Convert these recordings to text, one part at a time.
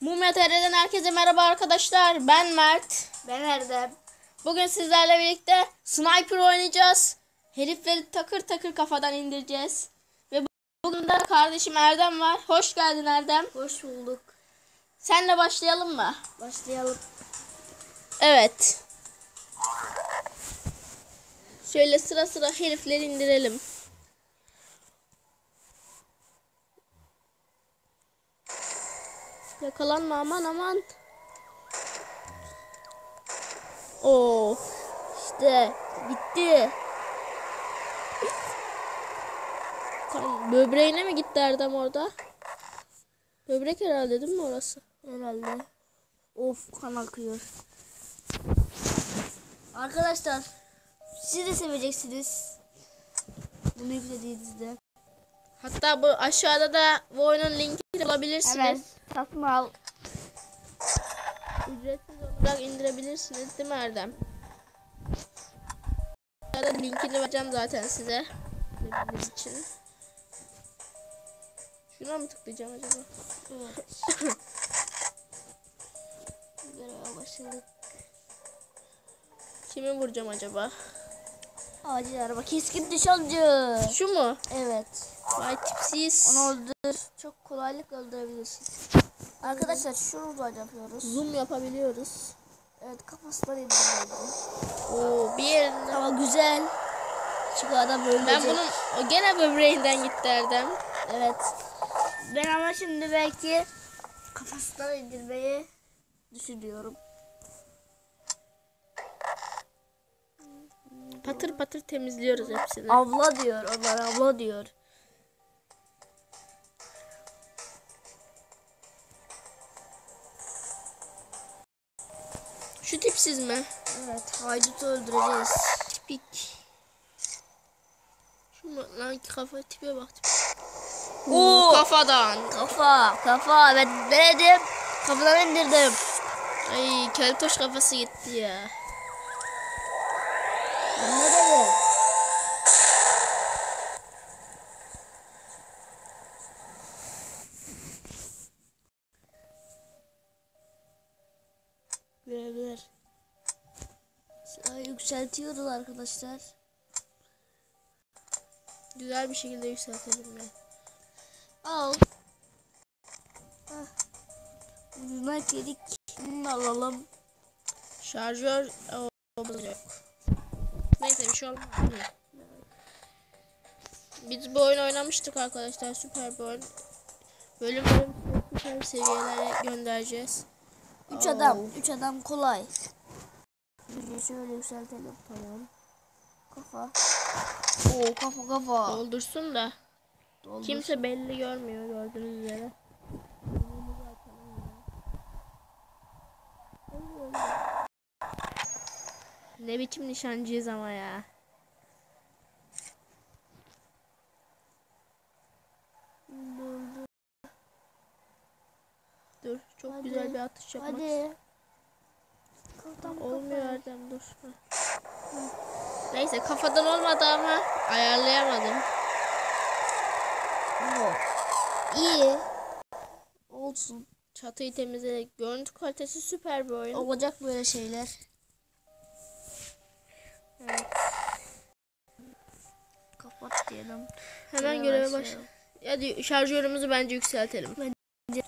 Mumya TR'den herkese merhaba arkadaşlar. Ben Mert. Ben Erdem. Bugün sizlerle birlikte sniper oynayacağız. Herifleri takır takır kafadan indireceğiz. Ve bu- bugün de kardeşim Erdem var. Hoş geldin Erdem. Hoş bulduk. Senle başlayalım mı? Başlayalım. Evet. Şöyle sıra sıra herifleri indirelim. Yakalanma aman aman. Oo. işte bitti. Tam böbreğine mi gitti Erdem orada? Böbrek herhalde değil mi orası? Herhalde. Of kan akıyor. Arkadaşlar siz de seveceksiniz. Bunu yüklediğinizde. Hatta bu aşağıda da bu oyunun linkini bulabilirsiniz. Hemen satın al. Ücretsiz olarak indirebilirsiniz değil mi Erdem? Aşağıda linkini vereceğim zaten size. Bildiğiniz için. Şuna mı tıklayacağım acaba? Evet. Göreve başladık. Kimi vuracağım acaba? Acil araba keskin nişancı. Şu mu? Evet. Vay tipsiz. Onu öldür. Çok kolaylıkla öldürebilirsin. Arkadaşlar şuradan yapıyoruz. Zoom yapabiliyoruz. Evet kafasından indiriyoruz. Oo bir yerinde. Ama güzel. Çünkü adam ölecek. Ben bunun gene böbreğinden gitti Erdem. Evet. Ben ama şimdi belki kafasından indirmeyi düşünüyorum. Patır patır temizliyoruz hepsini. Abla diyor. Onlar abla diyor. Şu tipsiz mi? Evet. Haydutu öldüreceğiz. Tipik. Şu? Lan kafa tipe bak. Oo. Kafadan. Kafa. Kafa. Ben denedim. Kafadan indirdim. Ay keltoş kafası gitti ya. Yükseltiyoruz arkadaşlar. Güzel bir şekilde yükseltelim ya. Al. Ah. Ucuna yedik. Bunu da alalım. Şarjör o yok. Neyse bir şey olmaz. Biz bu oyunu oynamıştık arkadaşlar. Süper bir oyun. Bölüm bölüm süper seviyelere göndereceğiz. Üç Oo. adam. Üç adam kolay. Bir şöyle yükseltelim. Tamam. Kafa. Oo kafa kafa. Doldursun da. Doldur. Kimse belli görmüyor gördüğünüz üzere. Ne biçim nişancıyız ama ya. Doldur. Dur çok Hadi. güzel bir atış yapmak Hadi. Olmuyor Heh. Neyse kafadan olmadı ama ayarlayamadım. İyi. Olsun. Çatıyı temizledik. Görüntü kalitesi süper bir oyun. Olacak böyle şeyler. Evet. Kapat diyelim. Hemen Göreve göreve baş. başlayalım. Hadi şarjörümüzü bence yükseltelim.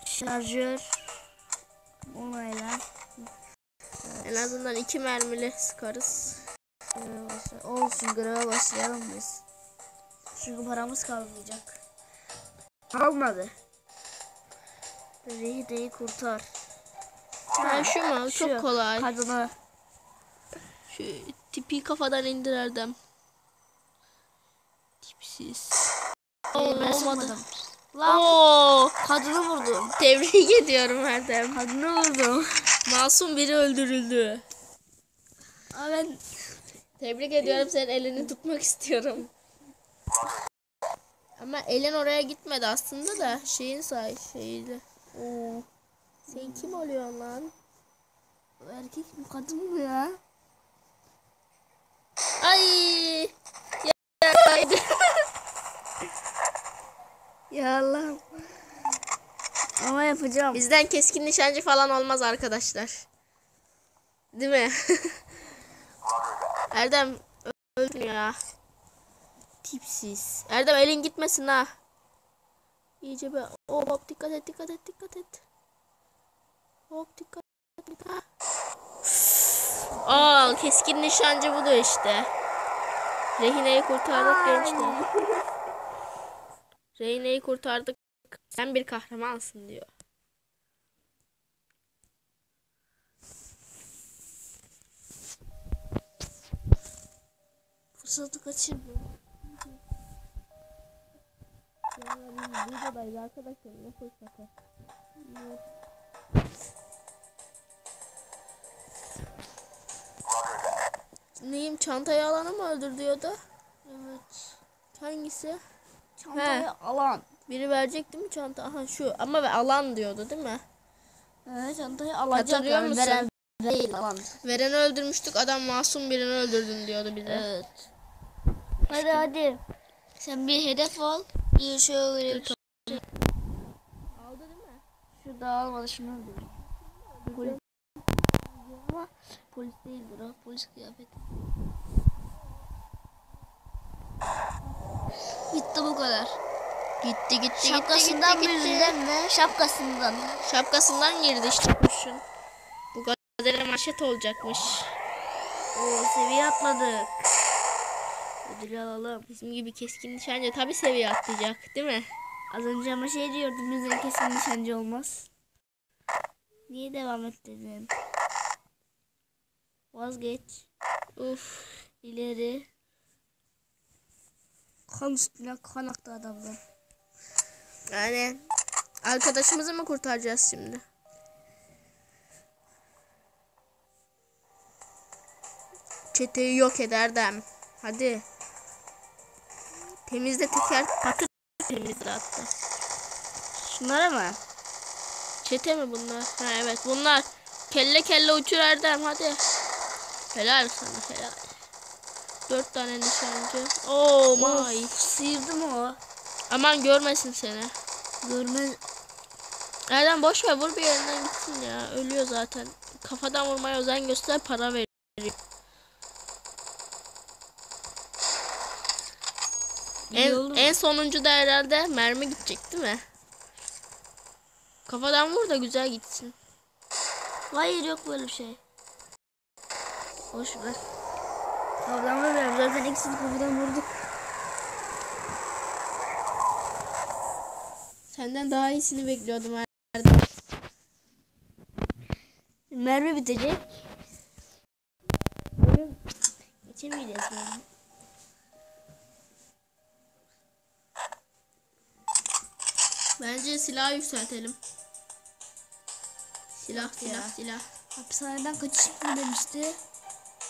Şarjör. Onayla. En azından iki mermili sıkarız. Olsun göreve başlayalım biz. Çünkü paramız kalmayacak. Kalmadı. Rehide'yi kurtar. Ha, şu? Şu. Çok kolay. Kadını. Şu tipi kafadan indir Erdem. Tipsiz. Oo, ben olmadı. Lan Oo, kadını vurdum. tebrik ediyorum Erdem. Kadını vurdum. Masum biri öldürüldü. Aa, ben Tebrik ediyorum senin elini tutmak istiyorum. Ama elin oraya gitmedi aslında da şeyin say şeyiyle. Oo. Sen kim oluyorsun lan? erkek mi kadın mı ya? Ay. Ya. Ya Allah'ım. Yapacağım. Bizden keskin nişancı falan olmaz arkadaşlar. Değil mi? Erdem öldün ya. Tipsiz. Erdem elin gitmesin ha. İyice be. Oh, hop dikkat et dikkat et dikkat et. Hop dikkat et. Ha. Aa keskin nişancı budur işte. Rehineyi kurtardık gençler. Rehineyi kurtardık. Sen bir kahramansın diyor. Fırsatı kaçırdım. Ya biz videodayız arkadaşlar ne fırsatı. Neyim çantayı alanı mı öldür diyordu? Evet. Hangisi? Çantayı He. alan. Biri verecek değil mi çanta? Aha şu ama ve alan diyordu değil mi? Evet çantayı alacak. Hatırlıyor yani. musun? Veren değil alan. Vereni öldürmüştük adam masum birini öldürdün diyordu bize. Evet. Hadi hadi. Sen bir hedef al. Bir şöyle bir. Aldı değil mi? Şurada almadı şunu. Polis. Ama polis değildir o. Polis kıyafeti. Bitti bu kadar. Gitti gitti Şapkasından gitti mı gitti. yüzünden mi? Şapkasından. Şapkasından girdi işte kurşun. Bu kadar manşet olacakmış. Oo seviye atladık. Ödülü alalım. Bizim gibi keskin nişancı tabi seviye atlayacak değil mi? Az önce ama şey diyordum bizden kesin nişancı olmaz. Niye devam ettirdin? Vazgeç. Uf. İleri. Kan üstüne kan aktı adamdan. Yani arkadaşımızı mı kurtaracağız şimdi? Çeteyi yok eder dem. Hadi. Temizle teker patır temizle hatta. Şunlara mı? Çete mi bunlar? Ha evet bunlar. Kelle kelle uçur Erdem hadi. Helal sana helal. Dört tane nişancı. Oh my. Of, sıyırdı mı o? Aman görmesin seni. Görmez. Erdem boş ver vur bir yerinden gitsin ya. Ölüyor zaten. Kafadan vurmaya özen göster para veriyor. İyi En, sonuncu da herhalde mermi gidecek değil mi? Kafadan vur da güzel gitsin. Hayır yok böyle bir şey. Boş ver. Kavdan veriyorum. Zaten ikisini kafadan vurduk. Senden daha iyisini bekliyordum Erdem. Mermi bitecek. Geçemeyeceğiz yani. Bence silah yükseltelim. Silah Yok silah ya. silah. Hapishaneden kaçış mı demişti?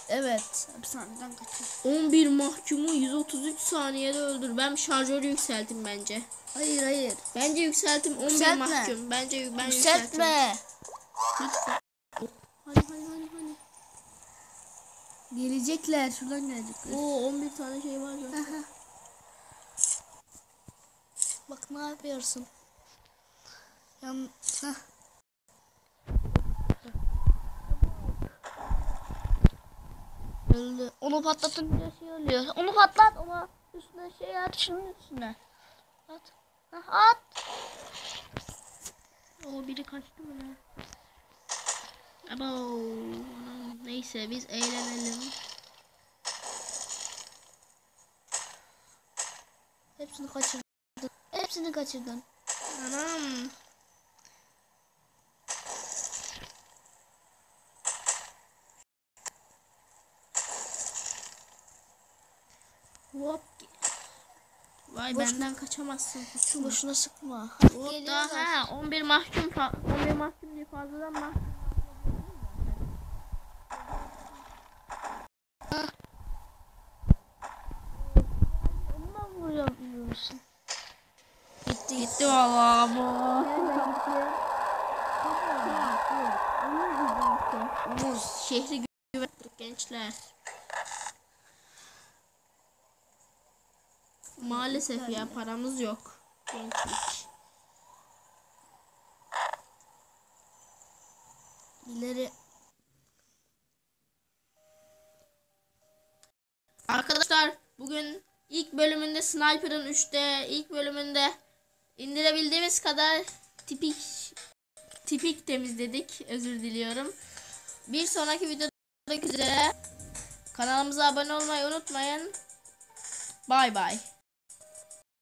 Evet. Hapishaneden kaçış. 11 mahkumu 133 saniyede öldür. Ben şarjörü yükseltim bence. Hayır hayır. Bence yükseltim 11 Yükseltme. mahkum. Bence ben yükseltim. Yükseltme. Lütfen. Hadi hadi hadi hadi. Gelecekler. Şuradan gelecekler. Oo 11 tane şey var ya. Bak ne yapıyorsun? Yan... Heh. Öldü. Onu patlatınca şey oluyor. Onu patlat. Ona üstüne şey at. Şunun üstüne. At. Heh, at. O biri kaçtı mı ne? Abo. Neyse biz eğlenelim. Hepsini kaçırdın. Hepsini kaçırdın. Anam. Hop. Vay Boş- benden kaçamazsın. Koçum. Boşuna sıkma. Daha ha 11 mahkum fa- 11 mahkum diye fazladan mahkum. Vuruyorsun. Gitti gitti valla bu. Omuz şehri güvenlik gençler. Maalesef ya paramız yok. Gençlik. İleri. Arkadaşlar bugün ilk bölümünde Sniper'ın 3'te ilk bölümünde indirebildiğimiz kadar tipik tipik temizledik. Özür diliyorum. Bir sonraki videoda görüşmek üzere. Kanalımıza abone olmayı unutmayın. Bay bay.